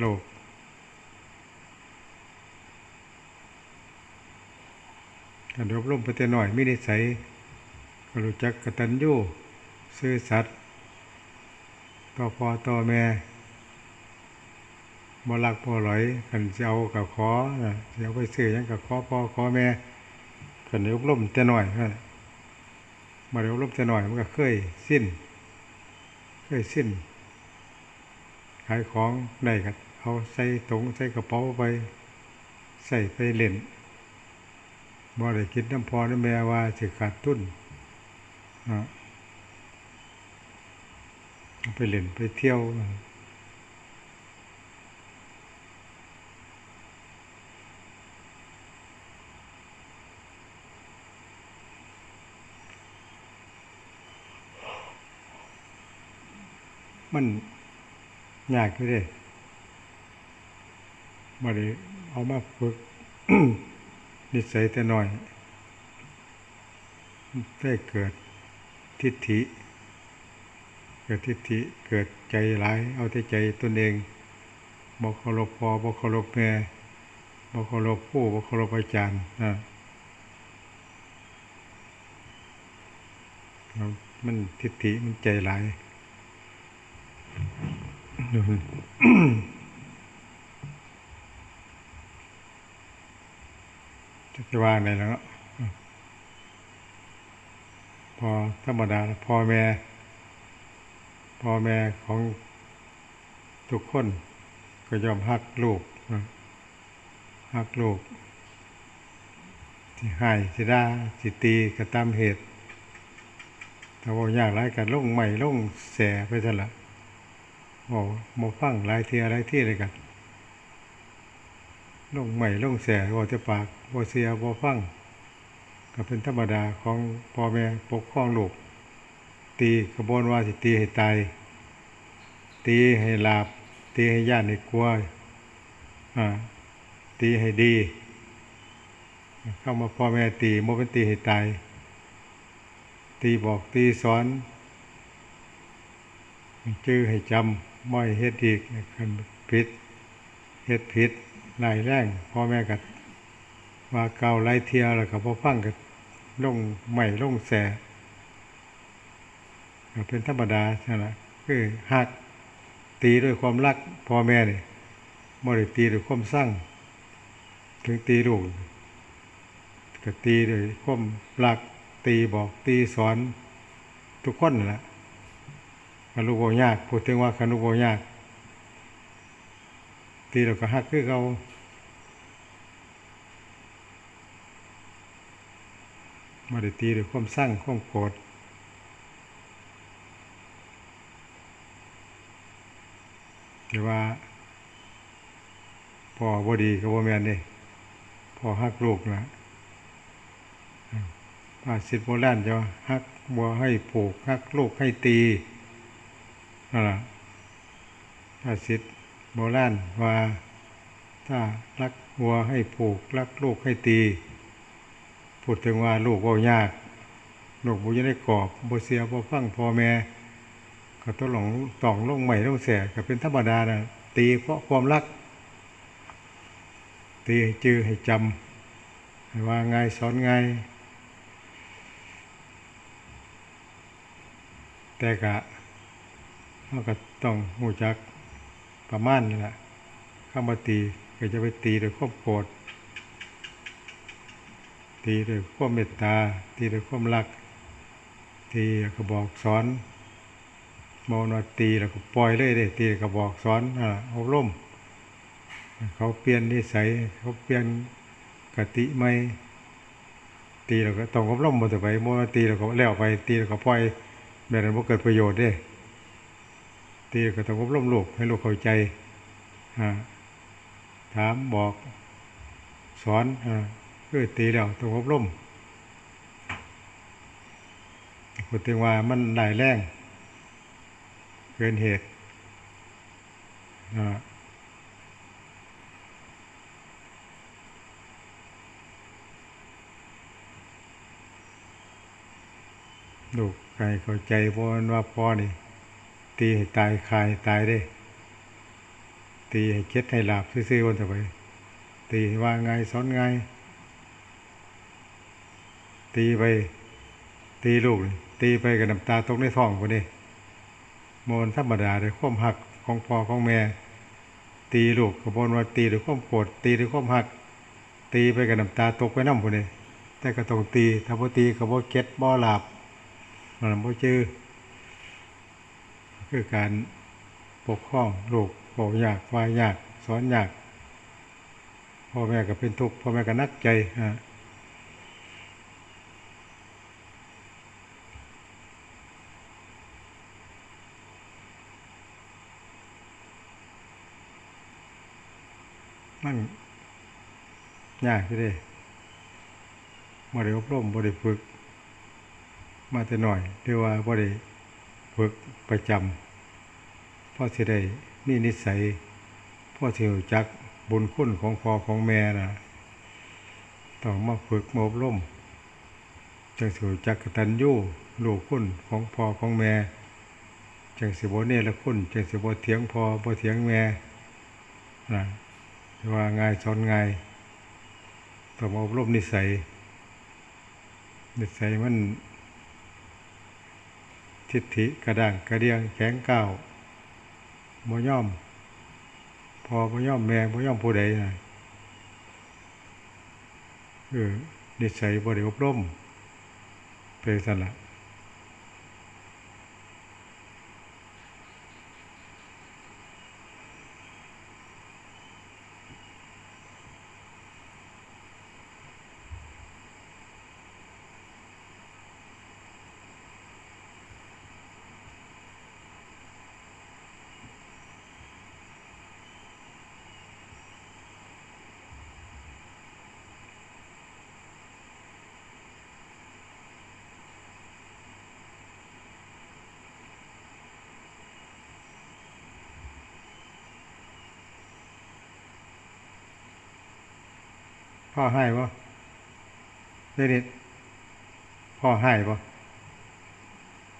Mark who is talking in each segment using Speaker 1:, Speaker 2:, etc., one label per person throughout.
Speaker 1: โลก การอบรมไปแต่หน่อยไม่ได้ใส่ก็รู้จักกตัญญูซื่อสัตย์ต่อพ่อต่อแม่บ่รักบ่หลอยกันสิเอากับขอน่ะเอาไปซื้อยังกับขอพ่อขอแม่กันอบรมแต่หน่อยฮะมาอบรมแต่หน่อยมันก็เคยสิ้น เคยสิ้นขายของได้ก็ เอาใส่ถุงใส่กระเป๋าไป ใส่ไปเล่นบ่ได้คิดน้ำพอน้ำแม่ว่าสิขาดทุนอะไปเล่นไปเที่ยวมันยากอยู่เด้ บ่ได้เอามาฝึกนิสัยแต่น้อยได้เกิดทิฏฐิ เกิดทิฏฐิเกิดใจร้าย เอาแต่ใจตนเองบ่เคารพพ่อบ่เคารพแม่บ่เคารพผู้บ่เคารพอาจารย์นะมันทิฏฐิมันใจร้าย จะว่าไงแล้วเนาะพอธรรมดาพ่อแม่พ่อแม่ของทุกคนก็ยอมฮักลูกนะฮักลูกที่ให้ที่ด่าที่ตีก็ตามเหตุแต่ว่าอยากหลายกันล่งใหม่ล่งแสไปซะละโอ้โมฟังหลายเทียหลายที่เลยกัน ลงใหม่ลงแสว่าจะปากว่าเสียว่าฟังก็เป็นธรรมดาของพ่อแม่ปกครองลูกตีกระบวนว่าสิตีให้ตายตีให้หลาบ ตีให้ญาติให้กลัวอ่าตีให้ดี เข้ามาพ่อแม่ตีโมเป็นตีให้ตาย ตีบอกตีสอนจื้อให้จำม่อยเฮ็ดอีกคันผิดเฮ็ดผิด หลายแรงพ่อแม่กัดว่าเก่าไรเทียแล้วก็พอฟังกัดลงใหม่ลงแสก็เป็นธรรมดาใช่ไหมคือหักตีด้วยความรักพ่อแม่เนี่ยไม่ได้ตีด้วยความสร้างถึงตีลูกก็ตีด้วยความรักตีบอกตีสอนทุกคนนั่นแหละคันลูกบ่ยากพูดถึงว่าคันลูกบ่ยาก ตีเราก็ฮักคือเขาไม่ได้ตีด้วยความสร้างความโกรธแต่ว่าพ่อบ่ดีก็บ่แม่นเด้พ่อฮักลูกนะภาษิตโบราณจะว่าฮักบัวให้ผูกฮักลูกให้ตีนั่นแหละภาษิต โบราณว่าถ้ารักวัวให้ผูก รักลูกให้ตี พูดถึงว่าลูกเว่ายาก ลูกบุญได้กรอบบุเสียบ่ฟังพ่อแม่ก็ต้องหลงต้องลงใหม่ลงแสก็เป็นธรรมดานะตีเพราะความรัก ตีให้จื้อให้จำให้ว่าไงสอนไงแต่กะเราก็ต้องหูจัก ประมาณนี่แหละเข้ามาตีก็จะไปตีด้วยความโกรธตีด้วยความเมตตา ตีด้วยความรัก ตีก็บอกสอนโมนว่าตีแล้วก็ปล่อยเลยเด้ตีก็บอกสอนอ่าอบรมเขาเปลี่ยนนิสัยเขาเปลี่ยนกติไม่ตีแล้วก็ต้องอบรมหมดไปโมนว่าตีแล้วก็แล้วไปตีแล้วก็ปล่อยแบบนั้นบ่เกิดประโยชน์เด้ ตีก็ต้องอบรมลูกให้ลูกเข้าใจถามบอกสอนคือตีแล้วต้องอบรมพูดถึงว่ามันหลายแรงเกินเหตุลูกใครเข้าใจเพราะว่าพ่อนี่ ตีให้ตายคายตายได้ตีให้เก็ดให้หลาบซื่อๆวันต่อไป ตีว่าไงสอนไง ตีไป ตีลูก ตีไปกับน้ำตาตกในท้องคนนี้มนธรรมดาเลยความหักของพ่อของแม่ ตีลูกกับโมนว่าตีด้วยความโกรธตีด้วยความหัก ตีไปกับน้ำตาตกไปน้ำคนนี้แต่ก็ต้องตีถ้าบ่ตีก็บ่เก็ดบ่หลาบมันบ่จื้อ คือการปกครองลูกบอกยากว่ายอยากสอนอยากพ่อแม่ก็เป็นทุกข์พ่อแม่ก็นักใจฮะมันยากที่เด้บ่ได้อบรมบ่ได้ฝึก มาแต่หน่อยหรือว่าบ่ได้ ฝึกประจำพ่อสิได้มีนิสัยพ่อสิรู้จักบุญคุณของพ่อของแม่น่ะต้องมาฝึกมาอบรมจังสิรู้จักกตัญญูรู้คุณของพ่อของแม่จังสิบ่เนรคุณจังสิบ่เถียงพ่อบ่เถียงแม่นะว่าง่ายสอนง่ายต้องมาอบรมนิสัยนิสัยมัน ทิฏฐิกระด้างกระเดียงแข็งก้าวบ่ย่อม พอบ่ย่อมแม่บ่ย่อมผู้ใดนะเออนิสัยบ่ได้อบรมเป็นสั่นละ พ่อให้บ่ได้นิดพ่อให้บ่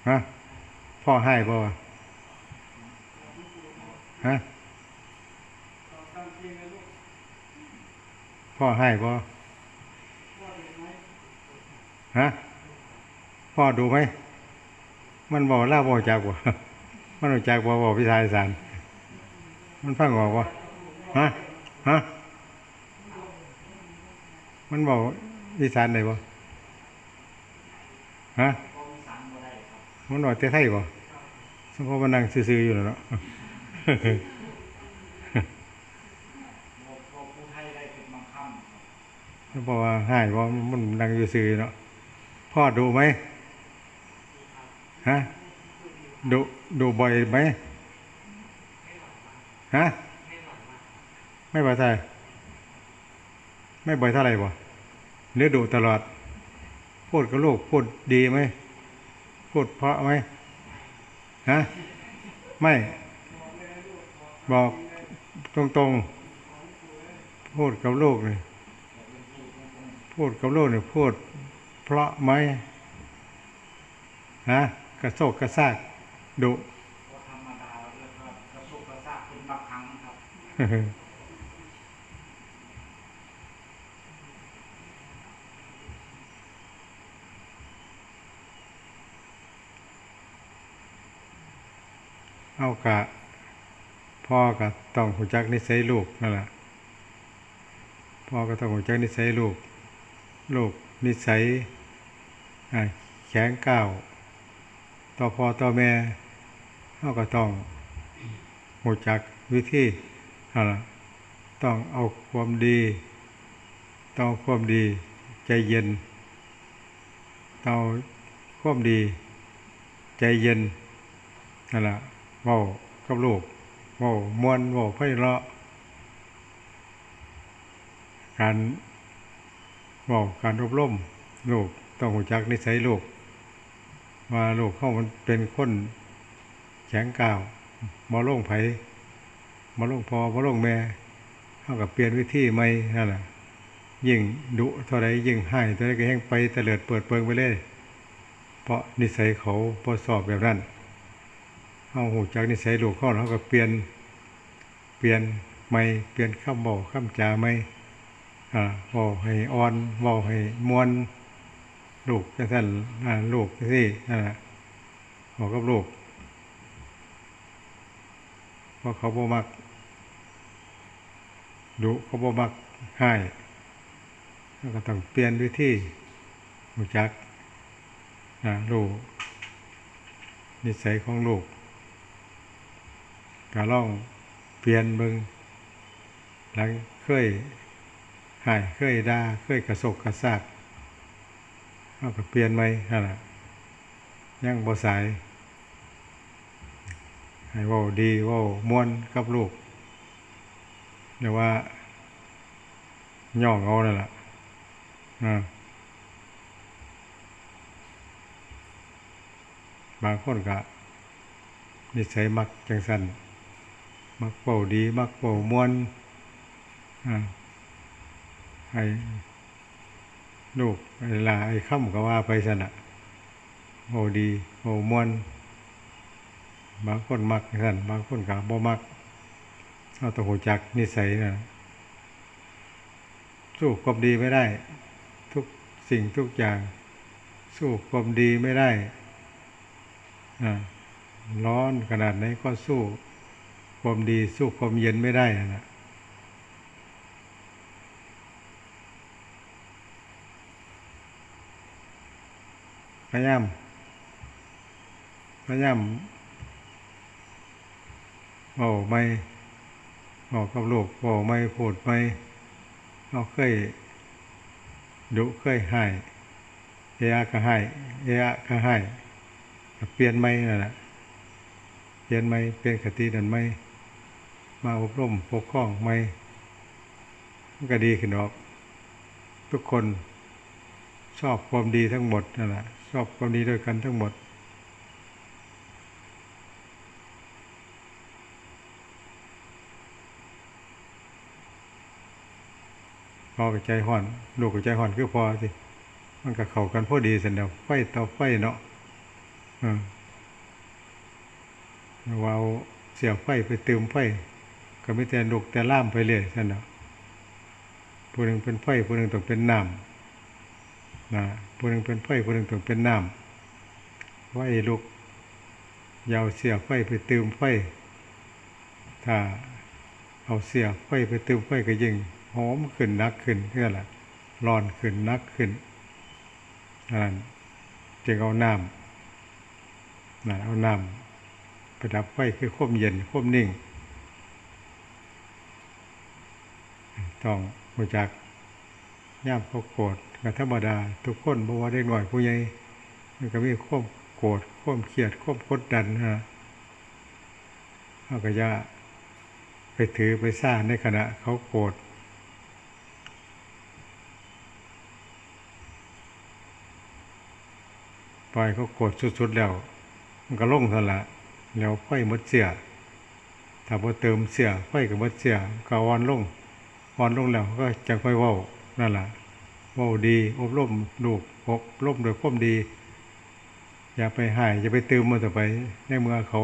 Speaker 1: ฮะพ่อให้บ่ฮะพ่อให้บ่ฮะพ่อดูไหมมันบอกเล่าบอกจากบ่มันบอกจากบ่บอกพิธายสารมันฟังออกบ่าฮะฮะ มันบอกอีสานไหนบ่ฮะมันบอกแต่ไทยบ่สมพอมันนั่งซื่อๆอยู่แล้วเนาะ
Speaker 2: บอกบอกผู้ไทยได้เป็นบางคำครับ
Speaker 1: มันบอกว่าหายบ่มันนั่งอยู่ซื่อๆเนาะพ่อดูไหมฮะดูดูบ่อยไหมฮะไม่บ่อยเท่า ไหร่ไม่บ่อยเท่าไหร่บ่หรือดูตลอดพูดกับลูกพูดดีไหมพูดเพราะไหมฮะไม่บอกตรงๆ พูดกับลูกนี่พูดกับลูกนี่พูดเพราะไหมฮะกระโซกกระซากดุ
Speaker 2: ก็ธรรมดาแล้วก็กระสุกกระซากเป็นบางครั้งครับ
Speaker 1: เอากะพ่อก็ต้องหูจักนิสัยลูกนั่นแหละพ่อก็ต้องหูจักนิสัยลูก ลูกนิสัยแข็งก้าวต่อพ่อต่อแม่เขาก็ต้องหูจักวิธีนั่นแหละต้องเอาความดี ต้องความดีใจเย็นต้องเอาความดี ใจเย็นนั่นแหละ ว้ากับลูกเว้ามวนเว้าไพเราะการเว้าการอบรมลูกต้องหูจักนิสัยลูกว่าลูกเขามันเป็นคนแข็งก้าวมาลงไผมาลงพอมาลงแม่เขากับเปลี่ยนวิธีใหม่นั่นแหละยิ่งดุเท่าไรยิ่งให้เท่าไรก็แห้งไปเตลิดเปิดเปิงไปเลย เพราะนิสัยเขาพอสอบแบบนั้น เอาหูจากนิสัยลูกเขาแล้วก็เปลี่ยน เปลี่ยนไม่เปลี่ยนคำบอกคำจาไม่อ่าบอกให้อ่อนบอกให้มวนลูกจะท่านลูกสินั่นแหละบอกกับลูกเพราะเขาบ่มักดุเขาบ่มักให้แล้วก็ต้องเปลี่ยนวิธีรู้จักลูกนิสัยของลูก ก็ลองเปลี่ยนเบิงหลังเคยหายเคยด่าเคยกระสกกระซากเอาก็เปลี่ยนไหมนั่นแหละยังบ่สายให้ว้าดีว้าม่วนกับลูกเรียกว่าย่องเอานั่นแหละอ่าบางคนก็นิสัยมักจังสัน มักเป่าดี มักเป่ามวนอ่าให้ลูกไอ้ลาไอ้ค่ำก็ว่าไปสนะเป่าดีเป่ามวนบางคนมักจังสันบางคนก็บ่มักเอาตัวหูจักนิสัยนะสู้ความดีไม่ได้ ทุกสิ่งทุกอย่าง สู้ความดีไม่ได้ร้อนขนาดไหนก็สู้ ความดีสู้ความเย็นไม่ได้นะพยายามพยายามเอาไม่บอกกับลูกบอกไม่พูดไม่เอาเคยดุเคยให้เอะก็ให้เอะก็ให้ก็เปลี่ยนไม่นั่นแหละเปลี่ยนไม่เปลี่ยนคตินั่นไม่ มาอบรมปกครองไม่ก็ดีขึ้นออก ทุกคนชอบความดีทั้งหมดนั่นแหละชอบความดีด้วยกันทั้งหมด พอกับใจห่อน ลูกกับใจห่อนคือพอสิมันก็เข้ากันพอดีเสร็จแล้วไฟต่อไฟเนาะอืมว่าเอาเสียไฟไปเติมไฟ ก็ไม่แต่ลูกแต่ล่ามไปเรื่อยสั่นเนาะผู้หนึ่งเป็นไฟผู้หนึ่งต้องเป็นน้ำนะผู้หนึ่งเป็นไฟผู้หนึ่งต้องเป็นน้ำไฟลูกยาวเสียไฟไปเติมไฟถ้าเอาเสียไฟไปเติมไฟก็ยิ่งหอมขึ้นนักขึ้นเท่านั้นแหละร้อนขึ้นนักขึ้นนั่นจึงเอาน้ำนะเอาน้ำประดับไฟคือควบเย็นควบนิ่ง ต้องรู้จักย่ามเขาโกรธกับธรรมดา ทุกคนบอกว่าได้หน่อยผู้ใหญ่มันก็มีควบโกรธควบเครียดควบกดดันฮะเขาก็จะไปถือไปสร้างในขณะเขาโกรธปล่อยเขาโกรธสุดๆแล้ว มันก็ล้มทันละแล้วไฟหมดเสียถ้าพอเติมเสียไฟก็หมดเสียก็อ่อนลง อ่อนลงแล้วก็จะค่อยว้านั่นแหละว้าดี อบรมลูกอบรมโดยความดี อย่าไปหายอย่าไปเติมมันต่อไปในเมื่อเขา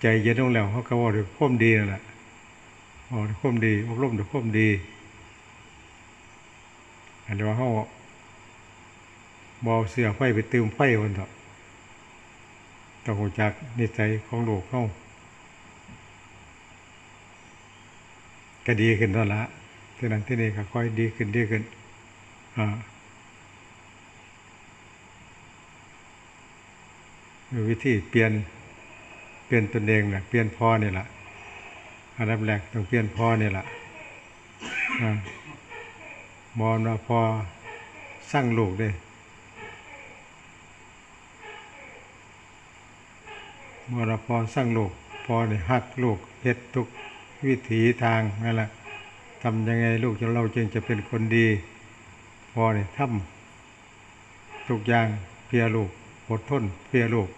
Speaker 1: ใจเย็นลงแล้วเขาก็ว่าโดยความดีนั่นแหละเว่าด้วยความดี อบรมโดยความดีอันนี้ว่าเขาบอเสียไฟไปเติมไฟคนเถอะต้องรู้จักนิสัยของลูกเขา ก็ดีขึ้นแล้วละที่นั้นที่นี่ก็ค่อยดีขึ้นดีขึ้นอ่าวิธีเปลี่ยนเปลี่ยนตนเองแหละเปลี่ยนพ่อนี่แหละอันดับแรกต้องเปลี่ยนพ่อนี่แหละอ่ามอนว่าพอสร้างลูกได้มื่อเราพอสร้างลูกพอได้หักลูกเฮ็ดทุก วิถีทางนั่นแหละทำยังไงลูกจะเราจึงจะเป็นคนดี พอได้ทำทุกอย่างเพียลูกอดทนเพียลูก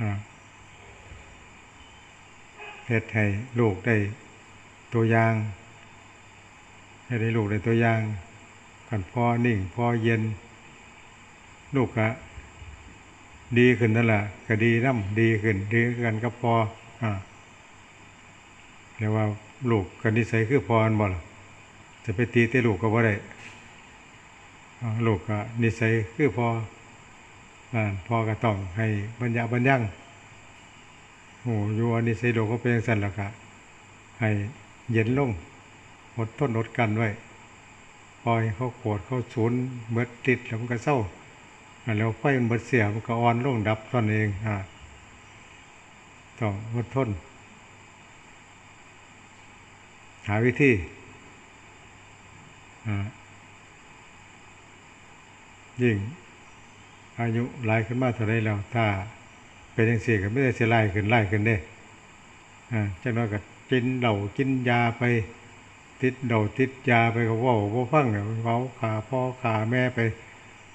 Speaker 1: อ่าเฮ็ดให้ลูกได้ตัวอย่าง ให้ได้ลูกได้ตัวอย่างกันพอนิ่งพอเย็น ลูกก็ดีขึ้นนั่นแหละก็ดีน้ำดีขึ้นดีกันก็พออ่า เรียกว่าลูกกันนิสัยคือพรบ่ล่ะจะไปตีแต่ลูกก็บ่ได้ลูกก็นิสัยคือพออพอก็ต้องให้บรรยาบรรยังโอ้อยู่ว่านิสัยลูกก็เป็นจังซั่นแล้วก็ให้เย็นลงอดทนอดกันไว้ปล่อยเขาโกรธเขาสูญเบิดติดแล้วมันก็เศร้าอ่าแล้วไฟมันเบิดเสียมันก็อ่อนลงดับตนเองอ่าต้องอดทน หาวิธีอยิ่งอายุหลายขึ้นมาเท่าไรแล้ว ถ้าเป็นอย่างเสี่ก็ไม่ได้เสียไล่ขึ้นไล่ขึ้นเด้อ่าจังน้อยก็กินเหล้ากินยาไป ติดเหล้าติดยาไปก็เว่าบ่ฟังเนี่ยเว้าขาพ่อขาแม่ไป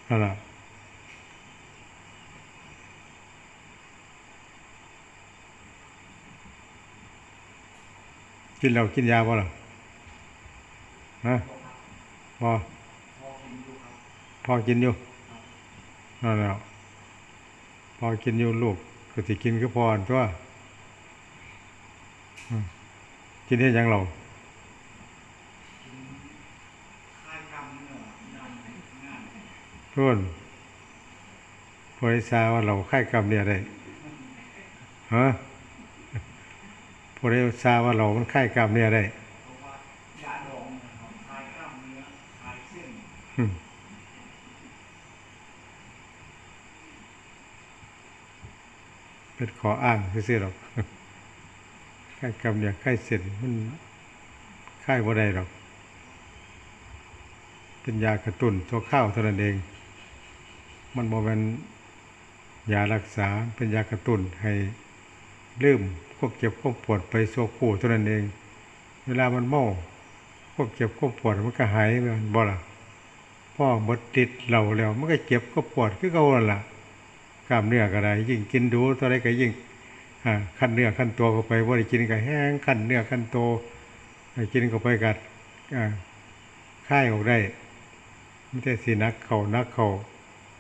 Speaker 1: นั่นล่ะ กินเหล้ากินยาบ่ล่ะฮะบ่
Speaker 2: พอ
Speaker 1: พอกินอยู่นั่นแหละพอกินอยู่ลูกก็สิกินคือพอตัวกินเฮ็ดหยังเรา
Speaker 2: กินค่ายกำเนื้อนำงาน
Speaker 1: เพื่อยทราว่าเราค่ายกรรมเนี่ยได้ฮะ พอยทราบว่าเรามันค่ายกรรมเนี่ยได้
Speaker 2: กล้ามเนื้อคลายเส้
Speaker 1: เป็นขออ้างซื่อๆหรอกค่ายกรรมเนี่ยค่ายเสร็จมันค่ายบ่ได้หรอก เป็นยากระตุ้นตัวข้าวเท่านั้นเอง มันบ่เป็นยารักษาเป็นยากระตุ้นให้ ลืมควบเจ็บควบปวดไปโซคู่เท่านั้นเอง เวลามันเมาควบเจ็บควบปวดมันก็หายไปมันบ่ละพ่อหมดติดเหล่าแล้วมันก็เจ็บก็ปวดคือเก่านั่นล่ะกล้ามเนื้อก็ได้ยิ่งกินดูเท่าไรก็ยิ่งขั้นเนื้อขั้นตัวเข้าไปบ่ได้กินก็แห้งขั้นเนื้อขั้นโตวกินเข้าไปกัดค่ายออกได้ไม่ใช่สินักเขานักเขา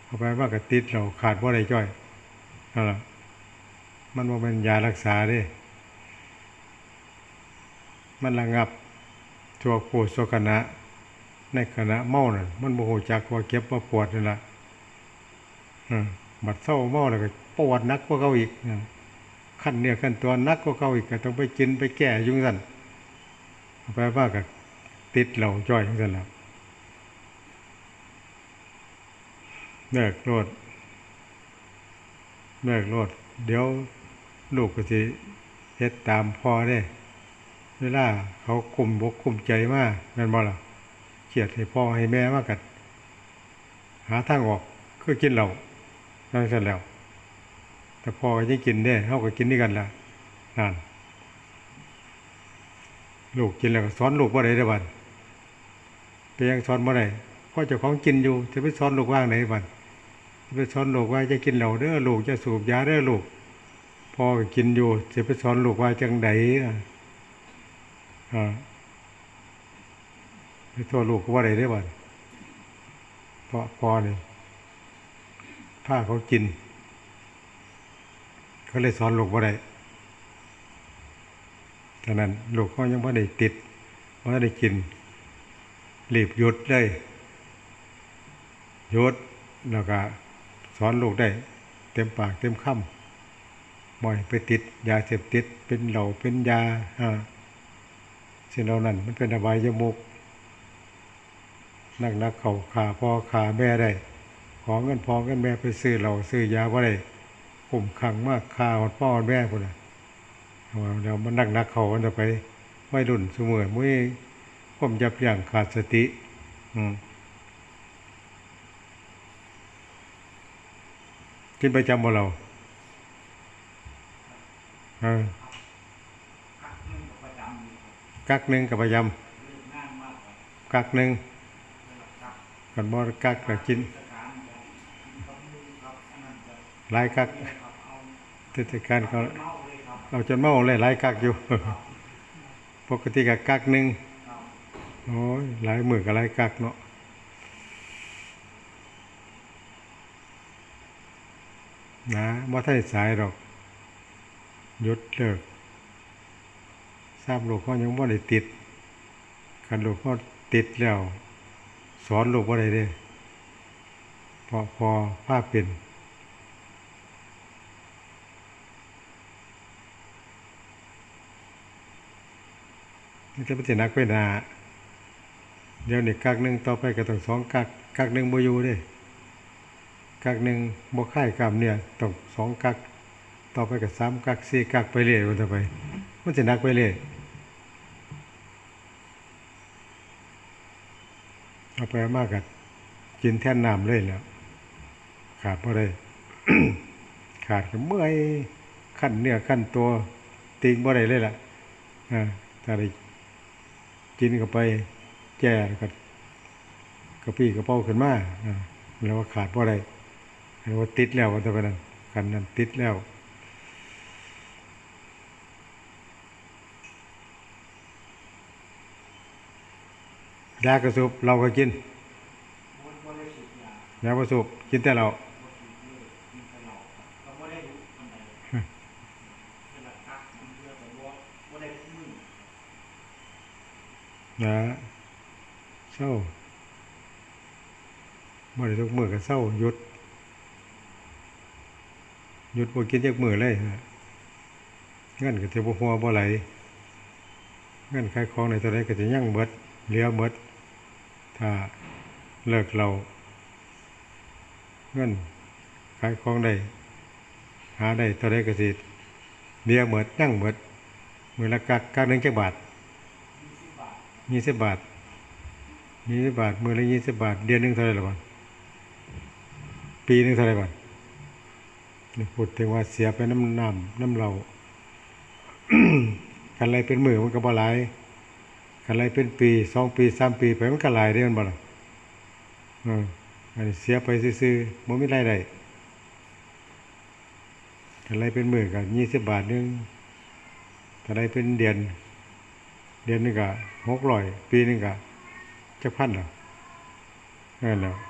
Speaker 1: เอาไปว่ากระติดเราขาดว่าอะไรจ้อยนั่นแหละ มันว่าเป็นยารักษาดิมันระงับตัวปวโสกนะในขณะเมาน่ะมันโมโหจักว่าเก็บว่าปวดนี่แหละอืมบัดเศร้าเมาแล้วก็ปวดนักกว่าเขาอีกขั้นเนี่ยขั้นตัวนักกว่าเขาอีกก็ต้องไปกินไปแก้ยุ่งสันไปว่ากับติดเหล่าจ้อยยุ่งสันแล้วเลิกโลดเลิกโลดเดี๋ยว ลูกก็สิเฮ็ดตามพ่อได้เวลาเขาคุมบกคุมใจมากแม่นบ่ล่ะเขียดให้พ่อให้แม่มากกัดหาทางออกคือกินเหล้านั่นเสร็จแล้ว แต่พ่อก็ยังกินได้เฮาก็กินด้วยกันละนั่นลูกกินแล้วก็สอนลูกบ่าได้เด้อบัดไปยังสอนบ่าได้พ่อเจ้าของกินอยู่จะไปสอนลูกว่างไหนบัดไปสอนลูกว่าจะกินเหล้าเด้อลูกจะสูบยาเด้อลูก พ่อกินอยู่จะไปสอนลูกว่าจังไดอะอ่าไปโทษลูกว่าไดได้บ่เพราะพ่อนี่ถ้าเขากิน เขาเลยสอนลูกว่าไดฉะนั้นลูกเขายังไม่ได้ติดไม่ได้กินรีบหยุดเลยหยุดแล้วก็สอนลูกได้ เต็มปากเต็มคำ บ่อยไปติด ยาเสพติด เป็นเหล่าเป็นยาสิ่งเหล่านั้นมันเป็นอบายมุกนักนักเขาขาพ่อขาแม่ได้ขอเงินพ่อเงินแม่ไปซื้อเหล่าซื้อยาว่าได้ข่มขังมากขาหดพ่อแม่คนน่ะเอาเดี๋ยวมันนักนักเขามันจะไปไม่รุ่นเสมอมุ้ยผมยับยั้งขาดสติ อืมกินประจำบ่เรา
Speaker 2: กัก
Speaker 1: หนึ่งกับ
Speaker 2: พยำ
Speaker 1: กักหนึ่ง
Speaker 2: กั
Speaker 1: นบ่กักกั
Speaker 2: บกิน
Speaker 1: หลายกัก
Speaker 2: เท
Speaker 1: ศกาลเขา
Speaker 2: เรา
Speaker 1: จนเมาเลยหลายกักอยู่ ปกติกับกักหนึ่งโอ้ยหลายมือกับหลายกักเนาะนะว่าท่านสายหรอก ยุดเลิก ทราบหลูกเขายังบ่าได้ติดคันลูกเขาติดแล้ว สอนหลูกบ่อได้เด้พอพอภาพเป็นนี่จะเป็นสินักไปนาเดี๋ยวนี้กักหนึ่งต่อไปก็ต้องสองกักกักหนึ่งบ่อยู่เด้กักหนึ่งบ่ค่ายกรรมเนี่ยต้องสองกัก ต่อไปก็สามกักสี่กักไปเรื่อยมันต่อไป มันสินักไปเรื่อยเอาไปมากกักินแท่นน้ำเลยแล้วขาดบ่ได้ขาดก็เมื่อยขั้นเนื้อขั้นตัวติงบ่ได้เลยล่ะอ่าถ้าได้กินเข้าไปแก่แล้วก็กระปี้กระเป๋าขึ้นมาอ่าแล้วว่าขาดเพราะอะไรเรียกว่าติดแล้วว่าจะไปนั้นกันนั้นติดแล้ว ยากระสุบเราก็กิน
Speaker 2: ยา
Speaker 1: กระสุบกินแต่เรา
Speaker 2: เลยกินแต่เหล้าครับก็บ่ได้รู้ปาเมื่อได้มือ
Speaker 1: นะเศร้าด้ทุกมือก็เศร้าหยุดหยุดบ่กินจักมือเลยฮะเงินก็จะบ่หัวบ่ไหลเงินขายของในตัวใดก็จะยั่งเบิดเหลือเบิด ถ้าเลิกเราเงินขายของได้หาได้ตัวใดก็สิเหลือเบิดยั่งเบิดมือละกักกักหนึ่งจักบาท
Speaker 2: 20บาท
Speaker 1: ยี่สิบบาทยี่สิบบาทมือละยี่สิบบาท เดือนหนึ่งเท่าไรละบ้านปีหนึ่งเท่าไรบ้านนี่พูดถึงว่าเสียไปน้ำน้ำน้ำเรากันอะไรเป็นมือมันก็บ่หลาย อะไรเป็นปีสองปีสามปีไปมันก็หลายได้มันบ่ล่ะเอออันเสียไปซื้อๆมันไม่ได้ได้อะไรเป็นหมื่นกับยี่สิบบาทนึงอะไรเป็นเดือนเดือนนึงกับหกร้อยปีนึงกับจะพันหรอนั่นแหละ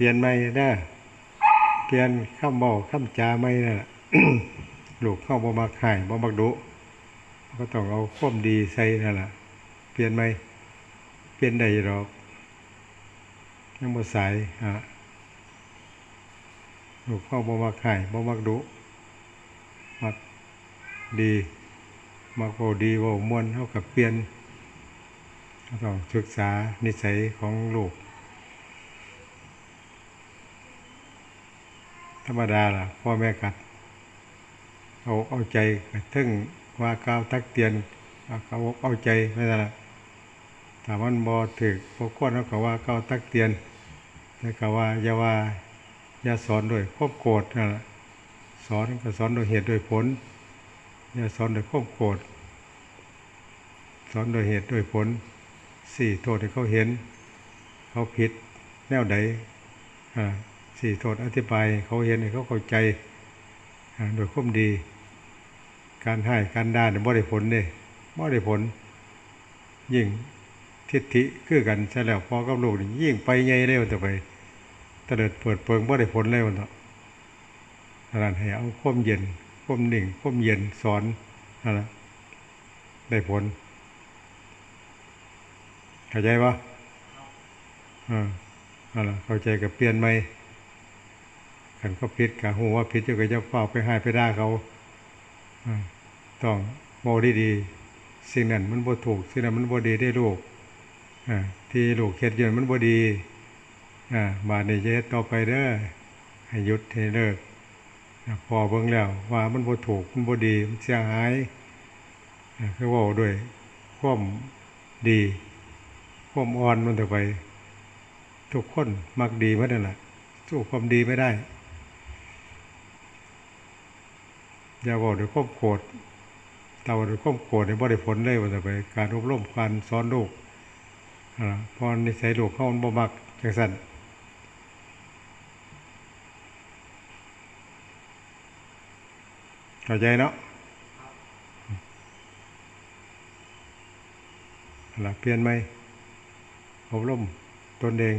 Speaker 1: ปลี่ยนใหม่เด้เปลี่ยนคำบอกคำจาใหม่น่ะลูกเข้าบ่มักหายบ่มักดุก็ต้องเอาความดีใส่นั่นแหละเปลี่ยนใหม่เปลี่ยนได้ดอกยังบ่สายฮะลูกเข้าบ่มักหายบ่มักดุมักดีมักเว้าดีเว้าม่วนเฮากับเปลี่ยนก็ต้องศึกษานิสัยของลูก ธรรมดาล่ะ พ่อแม่กัดเอาเอาใจกระทึ่งว่ากล่าวตักเตียนเอาเอาใจไม่ใช่ละถามันบ่ถึกพวกคนเขาก็ว่ากล่าวตักเตียนแล้วก็ว่าอย่าว่าอย่าสอนด้วยความโกรธนั่นล่ะสอนก็สอนโดยเหตุโดยผลอย่าสอนโดยความโกรธสอนโดยเหตุโดยผลสี่โทษที่เขาเห็น เขาผิดแนวใดอ่า สี่โทษอธิบาย เขาเห็นเขาเข้าใจโดยความดี การให้การด่าเนี่ยบ่ได้ผลเด้บ่ได้ผล ยิ่งทิฏฐิคือกันซะแล้วพอกับลูกนี่ยิ่งไปใหญ่เร็วแต่ไปเตลิดเปิดเปิงบ่ได้ผลเลยวันเนาะนั้นให้เอาความเย็นความนิ่งความเย็นสอนนั่นล่ะได้ผลเข้าใจปะอ่านั่นล่ะเข้าใจกับเปลี่ยนไหม ขันเขาผิดกะหูว่าผิดจะก็จะเฝ้าไปให้ไปได่าเขาต้องโมดีดีสิ่งนั้นมันบ่ถูกสิ่งนั้นมันบ่ดีได้ลูกที่ลูกเฮ็ดยู่นั้นมันบ่ดีบาดนี้จะเฮ็ดต่อไปเด้อให้ยุดให้เลิกพอเบิ่งแล้วว่ามันบ่ถูกมันบ่ดีมันเสียหายอ่าคือว้าด้วยความดีความอ่อนมันต่อไป ทุกคนมักดีหมดนั่นแหละสู้ความดีไม่ได้ อย่าบอกด้วยความโกรธแต่ว่าด้วยความโกรธในบ่ได้ผลเลยว่าจะไปการอบรมการสอนลูกพอในสัยลูกเขามันบ่มักจังซั่นเข้าใจเนาะนั่นล่ะเปลี่ยนไหมอบรมตนเอง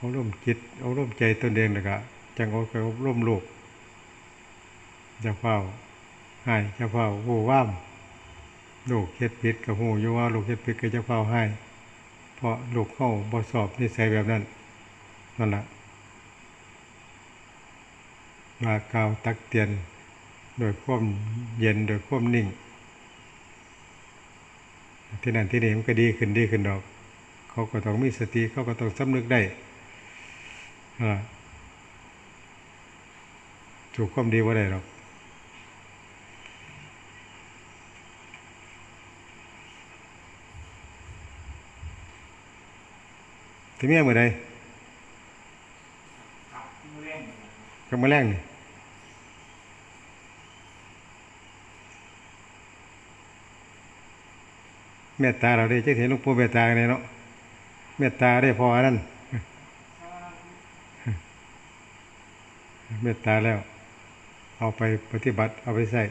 Speaker 1: อบรมจิตอบรมใจตนเองแล้วก็จังเอาไปอบรมลูก จะเฝ้าให้จ้าเฝ้าหูว่ามลูกเฮ็ดผิดกับหูอยู่ว่าลูกเฮ็ดผิดก็จ้าเฝ้าให้ เพราะลูกเข้าบ่สอบนิสัยแบบนั้นนั่นแหละมากล่าวตักเตือนโดยควมเย็นโดยควมนิ่ง ที่นั่นที่นี่มันก็ดีขึ้นดีขึ้นดอก เขาก็ต้องมีสติเขาก็ต้องสำนึกได้อ่าถูกความดีว่าได้หรอก ที่เมียมือใด
Speaker 2: กับมือเล่น
Speaker 1: ก็มาแรงนี่เมตตาเราได้จะเห็นหลวงปู่เมตตากันเลยเนาะเมตตาได้พออันนั้นเมตตาแล้ว เอาไปปฏิบัติเอาไปใส่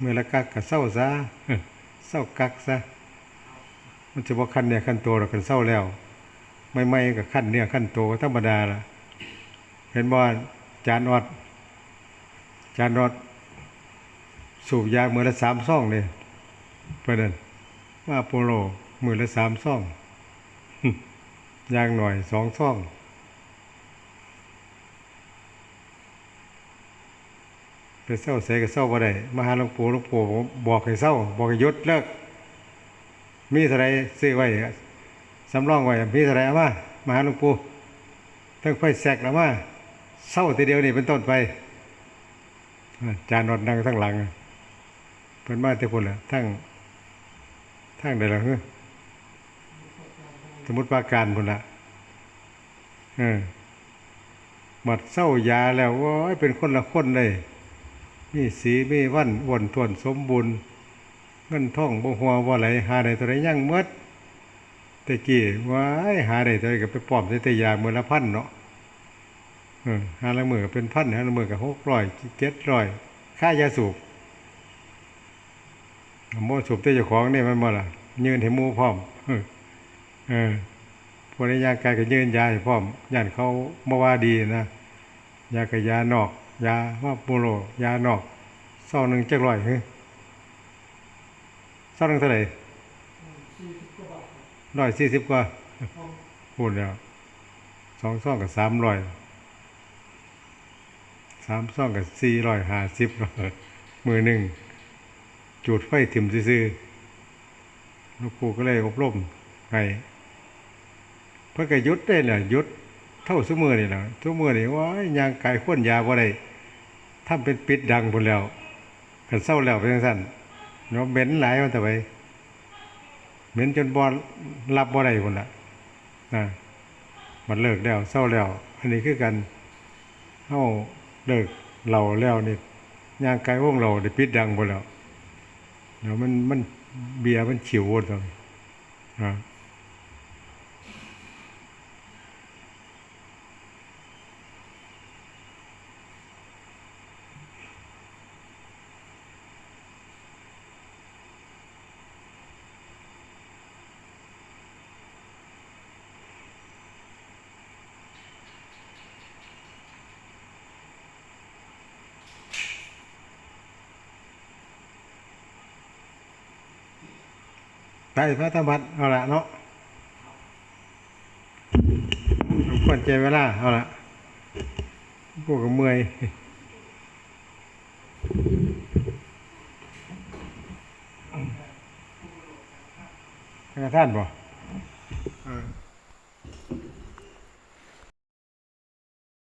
Speaker 1: เมื่อละกักกับเศร้าซะเศร้ากักซะมันจะว่าขั้นเนี่ยขั้นโตเรากันเศร้าแล้ว ไม่ไม่กับขั้นเนี่ยขั้นโตธรรมดาล่ะเห็นบ่จานอดจานอดสูบยาเมื่อละสามซ่องเลยเพื่อนนว่าโปโลมือละสามซ่องยางหน่อยสองซ่อง ไปเศร้าใส่ก็เศร้าบ่ได้มาหาหลวงปู่หลวงปู่บอกให้เศร้า บอกให้ยุดเลิก มีเท่าไรซื้อไว้สำรองไว้มีเท่าไรเอามามาหาหลวงปู่ทั้งไฟแสกแล้วมาเศร้าทีเดียวนี่เป็นต้นไปจานนอนนั่งทั้งหลังเพิ่นมาแต่พุ่นละทั้งทั้งใดล่ะเฮ้อสมมติปาการพุ่นละเออหมัดเศร้ายาแล้วโอ้ยเป็นคนละคนเลย มีสีมีวันอ้วนทวนสมบูรณ์เงินท่องบ่หัวบ่ไหลหาได้ตัวใดยังหมดแต่กี้ว้ายหาได้ตัวใดก็ไปปลอมใส่แต่ยาเมื้อละพันเนาะหาละมื้อกเป็นพันหาละมื้อก็600 700ค่ายาสูบบ่สูบแต่เจ้าของนี่มันบ่ล่ะยืนให้หมู่พร้อมเออเออพวกนี้ยางกายก็ยืนยาพร้อมย่านเขาบ่ว่าดีนะยาก็ยานอก ยาว่าโปโลยานอกเศร้าหนึ่งเจักร้อยเฮ้ยซ่อนเท่าหร่
Speaker 2: สี่สิบกว่าบาท
Speaker 1: ร้อยสี่สิบกว่าพูดแล้วสองซ่องกับสามร้อยสามซ่องกับสี่ร้อยห้าสิบมือหนึ่งจุดไฟถิ่มซื่อลูกปูก็เลยอบรมให้เพื่อก็ยุดได้แหละหยุดเท่าสมือนี่แหละทุกมือนี่ว่ายยางไก่ข้นยาบ่ได้ ถ้าเป็นปิดดังพุ่นแล้วกันเศร้าแล้วเป็นจังซั่นเนาะเหม็นหลายมันแต่ไปเหม็นจนบอรับบ่ได้คนละนะมันเลิกแล้วเศร้าแล้ว อันนี้คือกันเฮาเลิกเหล่าแล้วนี่ย่างกายวงเราได้ปิดดังบ่แล้วเดี๋ยวมันมันเบียร์มันฉิวหมดเลยนะ ไปพระธรรมบัตรเอาละเนาะควรใจเวลา เอาละพวกก็เมื่อยกระท่านบ่